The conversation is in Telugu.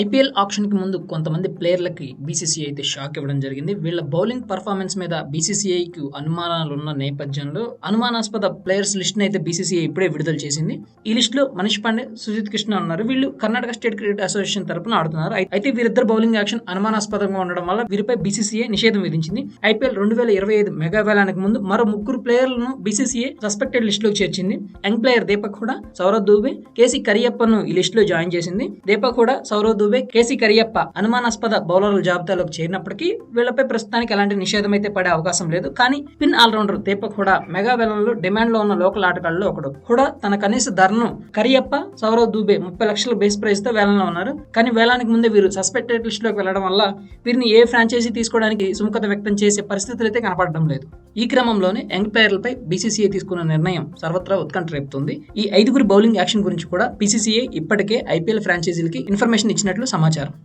ఐపీఎల్ ఆప్షన్కి ముందు కొంతమంది ప్లేయర్లకి బీసీసీఐ అయితే షాక్ ఇవ్వడం జరిగింది. వీళ్ళ బౌలింగ్ పర్ఫార్మెన్స్ మీద బీసీసీఐకి అనుమానాలు ఉన్న నేపథ్యంలో అనుమానాస్పద ప్లేయర్స్ లిస్ట్ అయితే బీసీసీఐ ఇప్పుడే విడుదల చేసింది. ఈ లిస్ట్లో మనీష్ పాండే సుజిత్ కృష్ణ ఉన్నారు. వీళ్ళు కర్ణాటక స్టేట్ క్రికెట్ అసోసియేషన్ తరఫున ఆడుతున్నారు. అయితే వీరిద్దరు బౌలింగ్ యాక్షన్ అనుమానాస్పదంగా ఉండడం వల్ల వీరిపై బీసీసీఐ నిషేధం విధించింది. ఐపీఎల్ రెండు వేల ఇరవై ఐదు మెగా వేలానికి ముందు మరో ముగ్గురు ప్లేయర్లను బీసీసీఐ సస్పెక్టెడ్ లిస్ట్లోకి చేర్చింది. యంగ్ ప్లేయర్ దీపక్ కూడా సౌరవ్ దూబే కేసీ కరియప్పను ఈ లిస్ట్లో జాయిన్ చేసింది. దీపక్ కూడా సౌరవ్ దూబే కేసీ కరియప్ప అనుమానాస్పద బౌలర్ల జాబితాలోకి చేరినప్పటికీ వీళ్ళపై ప్రస్తుతానికి ఎలాంటి నిషేధం అయితే పడే అవకాశం లేదు. కానీ spin all rounder Deepak Hooda mega వేలంలో డిమాండ్లో ఉన్న లోకల్ ఆటగాళ్ళలో ఒకడు. హుడా తన కనీస ధరను కరియప్ప సౌరవ్ దూబే ముప్పై లక్షల బేస్ ప్రైస్తో వేలంలో ఉన్నారు. కానీ వేలానికి ముందే వీరు సస్పెక్టెడ్ లిస్ట్లోకి వెళ్ళడం వల్ల వీరిని ఏ ఫ్రాంచైజీ తీసుకోవడానికి సుముఖత వ్యక్తం చేసే పరిస్థితులు అయితే కనపడడం లేదు. ఈ క్రమంలోనే యంగ్ ప్లేయర్లపై బీసీసీఐ తీసుకున్న నిర్ణయం సర్వత్రా ఉత్కంఠ రేపుతుంది. ఈ ఐదుగురు బౌలింగ్ యాక్షన్ గురించి కూడా బీసీసీఐ ఇప్పటికే ఐపీఎల్ ఫ్రాంచైజీలకి ఇన్ఫర్మేషన్ చేసినట్లు సమాచారం.